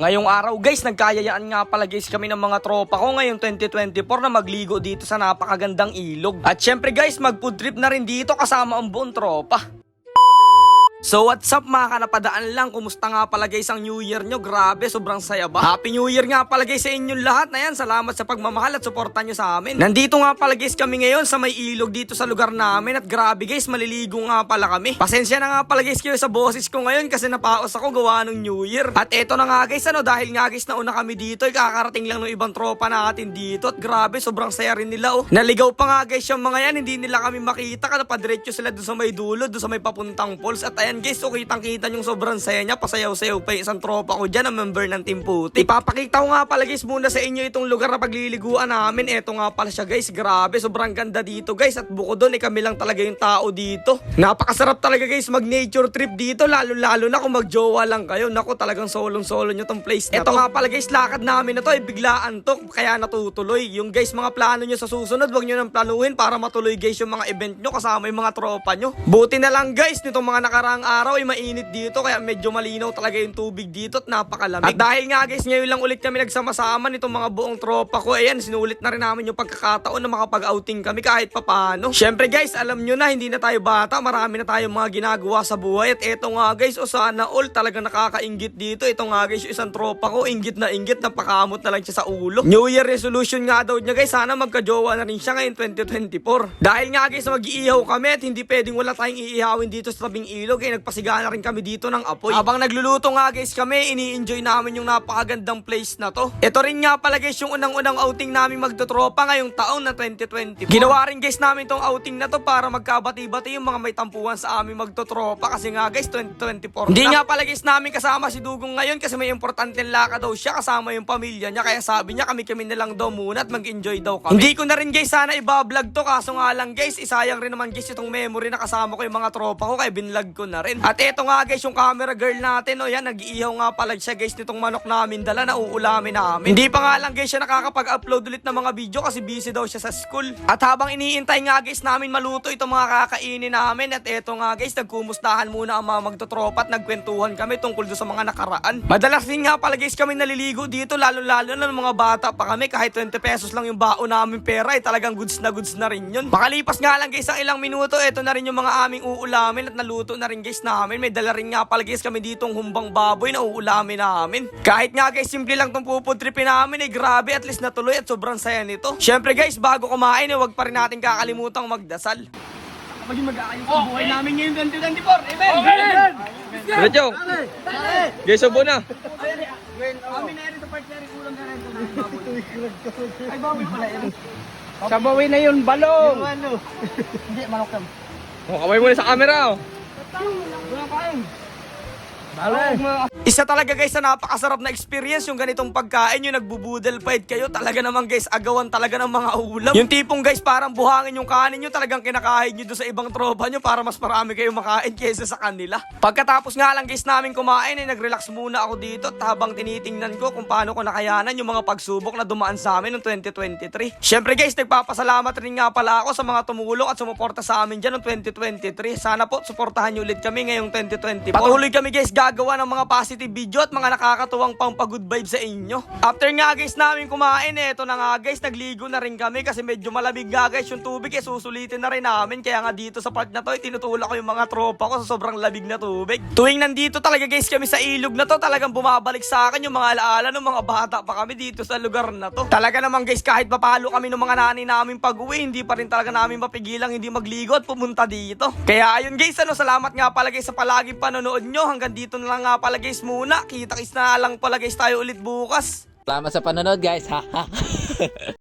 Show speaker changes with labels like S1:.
S1: Ngayong araw guys, nagkayayaan nga pala guys kami ng mga tropa ko ngayong 2024 na magligo dito sa napakagandang ilog. At syempre guys, mag food trip na rin dito kasama ang buong tropa. So what's up mga kanapadaan lang, kumusta nga pala guys ang New Year nyo? Grabe, sobrang saya ba? Happy New Year nga pala guys sa inyong lahat na yan. Salamat sa pagmamahal at suporta nyo sa amin. Nandito nga pala guys kami ngayon sa may ilog dito sa lugar namin at grabe guys, maliligo nga pala kami. Pasensya na nga pala guys kayo sa boses ko ngayon kasi napaos ako gawa ng New Year. At eto na nga guys, ano, dahil nga guys nauna kami dito, ay kakarating lang ng ibang tropa natin dito at grabe, sobrang saya rin nila oh. Naligaw pa nga guys yung mga yan, hindi nila kami makita kada padiretso sila doon sa may dulo, doon sa may papuntang falls at ayan guys, so kitang kita yung sobrang saya niya, pasayaw-sayaw pa yung isang tropa ko dyan, na member ng Team Puti. Ipapakita ko nga pala guys muna sa inyo itong lugar na pagliliguan namin, eto nga pala siya guys, grabe, sobrang ganda dito guys at buko doon, eh, kami lang talaga yung tao dito. Napakasarap talaga guys mag nature trip dito, lalo-lalo na kung magjowa lang kayo, nako talagang solong-solo nyo tong place na Eto nga pala guys, lakad namin na to, eh, biglaan to, kaya natutuloy. Yung guys, mga plano nyo sa susunod, wag nyo nang planuhin para matuloy guys yung mga event nyo kasama yung mga tropa nyo. Buti na lang guys, nitong mga nakaraang araw ay mainit dito, kaya medyo malinaw talaga yung tubig dito at napakalamig. At dahil nga guys, ngayon lang ulit kami nagsama-sama nitong mga buong tropa ko, ayan, sinulit na rin namin yung pagkakataon na makapag-outing kami kahit papano. Syempre guys, alam nyo na, hindi na tayo bata, marami na tayong mga ginagawa sa buhay at eto nga guys, o sana all talaga nakakaingit dito. Ito nga guys, yung isang tropa ko, inggit na inggit, napakamot na lang siya sa ulo. New Year resolution nga daw niya guys, sana magkajowa na rin siya ngayon 2024. Dahil nga guys, mag-iihaw kami at hindi pwedeng wala tayong iihawin dito sa tabing ilog, eh nagpasiga na rin kami dito ng apoy. Habang nagluluto nga guys kami, ini-enjoy namin yung napakagandang place na to. Ito rin nga pala guys, yung unang-unang outing namin magtotropa ngayong taon na 2024. Ginawa rin guys namin tong outing na to para magkabati-bati yung mga may tampuhan sa amin magtotropa kasi nga guys 2024 Hindi nga pala guys namin kasama si Dugong ngayon kasi may importante laka daw siya kasama yung pamilya niya kaya sabi niya kami-kami na lang daw muna at mag-enjoy daw kami. Hindi ko na rin guys sana ibablog to kaso nga lang guys isayang rin naman guys itong memory na kasama ko yung mga tropa ko kaya binlog ko na rin. At eto nga guys yung camera girl natin o yan nag-iihaw nga pala siya guys nitong manok namin dala na uulamin namin. Hindi pa nga lang guys siya nakakapag-upload ulit ng mga video kasi busy daw siya sa school. At habang iniintay nga guys namin maluto itong mga kakainin namin at eto nga guys nagkumustahan muna ang mga magtotropa at nagkwentuhan kami tungkol doon sa mga nakaraan. Madalas din nga pala guys kami naliligo dito lalo-lalo na ng mga bata pa kami kahit 20 pesos lang yung baon namin pera ay talagang goods na goods na rin yun. Makalipas nga lang guys ang ilang minuto eto na rin yung mga aming uulamin at naluto na rin guys namin. May dala rin nga pala guys kami ditong humbang baboy na uulamin namin. Kahit nga guys simple lang tong pupudripin namin eh grabe at least natuloy at sobrang saya nito. Syempre guys bago kumain eh wag pa rin natin kakalimutan magdasal. Maging mag-aayos ang buhay namin ngayon 2024. Amen! Amen! Diretso! Guys, sabo na! Amin na rin sa part na rin kulang ka rin. Ay, baboy pala yan.
S2: Sabawi na yun, balong!
S1: Hindi, manok lang.
S3: Oh, kamay mo na sa camera oh.
S1: Wala kain. Isa talaga guys na napakasarap na experience yung ganitong pagkain, yung nagbubudel fight kayo. Talaga naman guys, agawan talaga ng mga ulam. Yung tipong guys, parang buhangin yung kanin nyo, talagang kinakain nyo doon sa ibang tropa nyo para mas marami kayo makain kaysa sa kanila. Pagkatapos nga lang guys namin kumain, eh, nag-relax muna ako dito at habang tinitingnan ko kung paano ko nakayanan yung mga pagsubok na dumaan sa amin noong 2023. Syempre guys, nagpapasalamat rin nga pala ako sa mga tumulong at sumuporta sa amin dyan noong 2023. Sana po, suportahan nyo ulit kami ngayong 2024. Patuloy kami guys gagawa ng mga positive video at mga nakakatuwang pampagood vibe sa inyo. After nga guys namin kumain, eto na nga guys, nagligo na rin kami kasi medyo malamig nga guys yung tubig, eh susulitin na rin namin. Kaya nga dito sa part na to, eh, tinutulak ko yung mga tropa ko sa sobrang labig na tubig. Tuwing nandito talaga guys kami sa ilog na to, talagang bumabalik sa akin yung mga alaala ng mga bata pa kami dito sa lugar na to. Talaga naman guys, kahit papalo kami ng mga nanay namin pag-uwi, hindi pa rin talaga namin mapigilang hindi magligo at pumunta dito. Kaya ayun guys, ano, salamat nga pala guys sa palaging panonood nyo. Hanggang dito na lang nga pala guys muna. Kita-kits na lang pala guys tayo ulit bukas.
S2: Salamat sa panonood guys, ha!